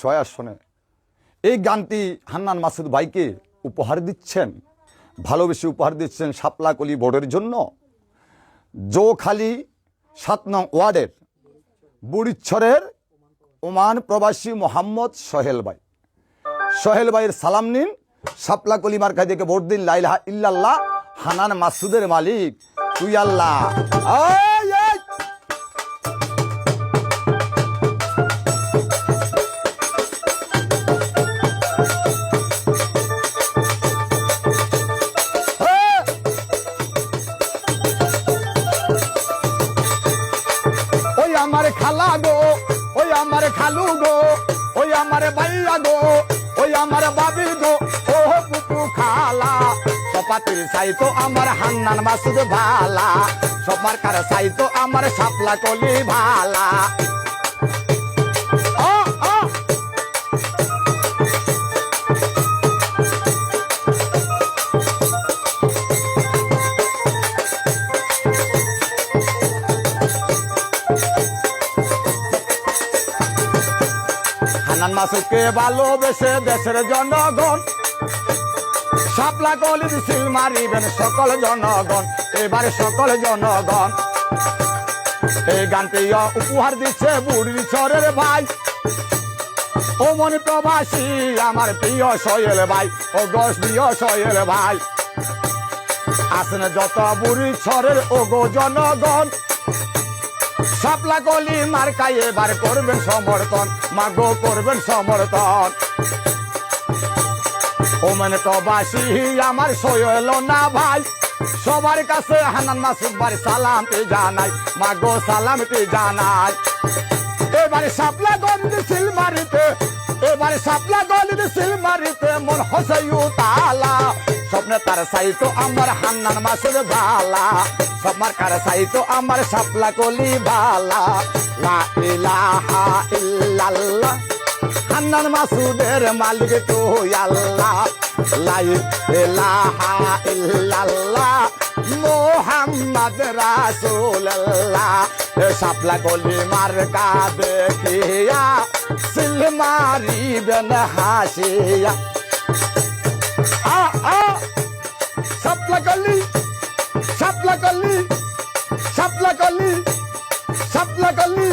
ছয় আসনে এই গানটি হান্নান মাসুদ ভাইকে উপহার দিচ্ছেন, ভালোবেসে উপহার দিচ্ছেন শাপলা কলি বোর্ডের জন্য। জোখালি সাত নং ওয়ার্ডের বুড়িচ্ছরের ওমান প্রবাসী মোহাম্মদ সোহেল ভাই। সোহেল ভাইয়ের সালাম নিন শাপলা কলি মার্কা থেকে ভোট দিন লাইলাহা ইল্লাল্লাহ হানান মাসুদের মালিক তুই আল্লাহ। হ্যাঁ। খালা গো, ওই আমার খালু গো, ওই আমার বাইয়া গো, ওই আমার সপাতির সাইতো আমার হান্নান মাসুদ ভালা সবার কার সাইতো আমার সাপলা কলি ভালা হান্নান মাসুদকে ভালোবেসে দেশের জনগণ সাপলা কলির সিল মারিবেন সকল জনগণ, এবারে সকল জনগণ। এই গানটি উপহার দিচ্ছে বুড়ির চরের ভাই। ও মন প্রবাসী, আমার প্রিয় সয়েল ভাই, ও গস প্রিয় সয়েল ভাই। আসেন যত বুড়ি ছরের ও গো জনগণ। সাপলা কলি মার্কাই এবার করবেন সমর্থন, মাগো করবেন সমর্থন। ওমেন প্রবাসী আমার সয়ল না ভাই। সবার কাছে হানান মাসুদ বাড়ি সালাম পে জানাই, মাগো সালাম পে জানাই। এবারে সাপলা গন্ডি সিল মারিতে এবারে সাপলা গন্ডি সিল মারিতে মন হসাইউ তালা স্বপ্নে তার সাইতো আমার হান্নান মাসুদ ভালা সবার কার সাইতো আমার সাপলা কলি ভালা লা ইলাহা ইল্লাল্লাহ, হান্নান মাসুদের মালিক তুই আল্লাহ। লাই ইলাহা ইল্লাল্লাহ, মোহাম্মদ রাসূলুল্লাহ। সাপলা গলি মার্কা দেখিয়া সিল মারিবেন হাসিয়া। আ আ সাপলা গলি সাপলা গলি সাপলা গলি সাপলা গলি।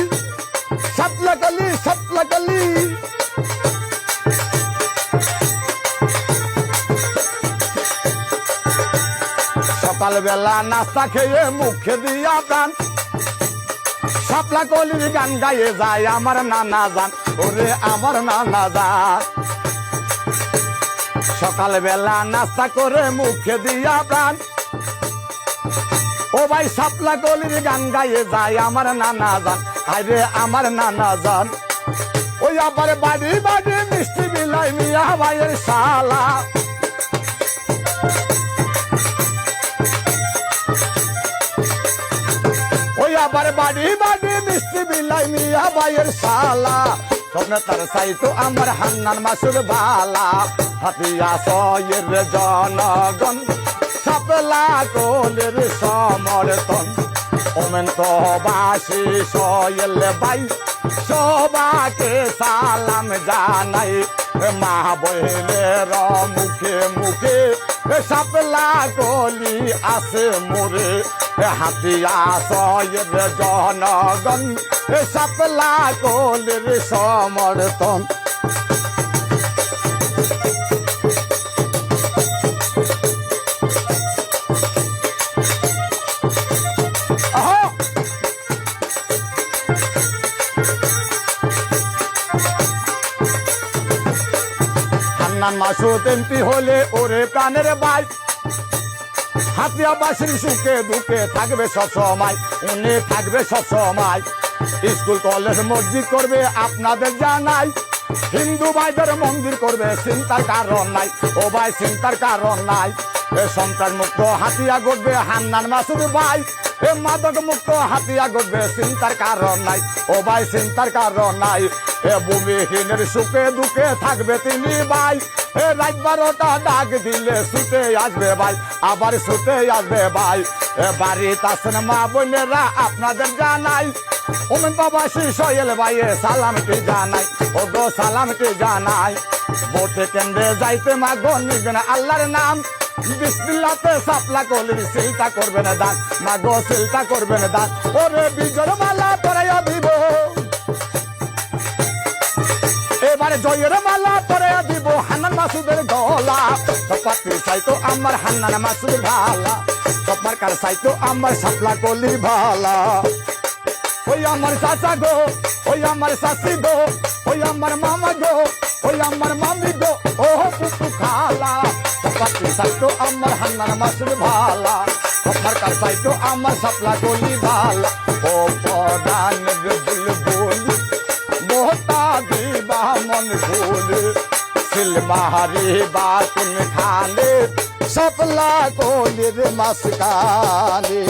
সকালবেলা নাস্তা খেয়ে মুখে দিয়া প্রাণ সাপলা কলির গান গায়ে যায় আমার নানা যান ওরে আমার নানা যান সকালবেলা নাস্তা করে মুখে দিয়া প্রাণ ও ভাই সাপলা কলির গান গাইয়ে যায় আমার নানা যান আরে আমার নানা যান ওই আবার বাড়ি বাড়ি মিষ্টি বিলাই মিয়া ভাইয়ের শালা। বাড়ি বিলাই মিয়া বাইয়ের শালা। স্বপ্নে তার সাইতো আমার হান্নান মাসুর বালা। হাতিয়া সয়ের জনগণ, সাপলা কোলের সমর্থন। ওমেন তো বাসি সয়েল বাই সবাকে সালাম জানাই। মা বহিনের মুখে মুখে সাপলা গলি আছে মোরে হাতিয়া সয়ের জনগণ সাপলা গলির সমর্থন। হান্নান মাসুদ এমপি হলে ওরে প্রাণের বাই। হাতিয়া বাসির সুখে দুঃখে থাকবে সব সময়, উনি থাকবে সব সময়। স্কুল, কলেজ, মসজিদ করবে আপনাদের জানাই। হিন্দু ভাইদের মন্দির করবে চিন্তার কারণ নাই, ও ভাই চিন্তার কারণ নাই। সন্তান মুক্ত হাতিয়া গড়বে হান্নান মাসুদ ভাই। এ মাদক মুক্ত হাতিয়া গড়বে চিন্তার কারণ নাই। ও ভাই, চিন্তার কারণ নাই। এ ভূমিহীনের সুখে দুঃখে থাকবে তিনি ভাই। এ রাত বারোটা ডাক দিলে শুতে আসবে ভাই, আবার শুতে আসবে ভাই। এ বাড়িতে আসেন মা বোনেরা, আপনাদের জানাই। ওমেন বাবা শিশয়েল ভাইয়ে সালামটি জানাই। ও গো, সালামটি জানাই। ভোটে কেন্দ্রে যাইতে মা গো, নিবেন আল্লাহর নাম। বিসমিল্লাতে সাপলা কলির সিলটা করবেন দান মা গো, সিলটা করবেন দান ওরে বিজয় মালা পরাইয়া দিব। এবারে জয়ের মালা পরে দিব। হান্নান মাসুদের গলা। পাত্রি চাইতো আমার হান্নান মাসুদ ভালা। সবার কার চাইতো আমার সাপলা কলি ভালা। ওই আমার চাচা গো, ওই আমার শাশি গো, ওই আমার মামা গো, ওই আমার মামি গো। ও পুপু খালা পাত্রি চাইতো আমার হান্নার মাসুর ভালা। আমার কার চাইতো আমার সাপলা গলি ভালা। ও পরানের বুলবুল, মোহতা দিবা মন ভুল। সিলমারি বাতুন খানে, সপলা কোলির মাসকানে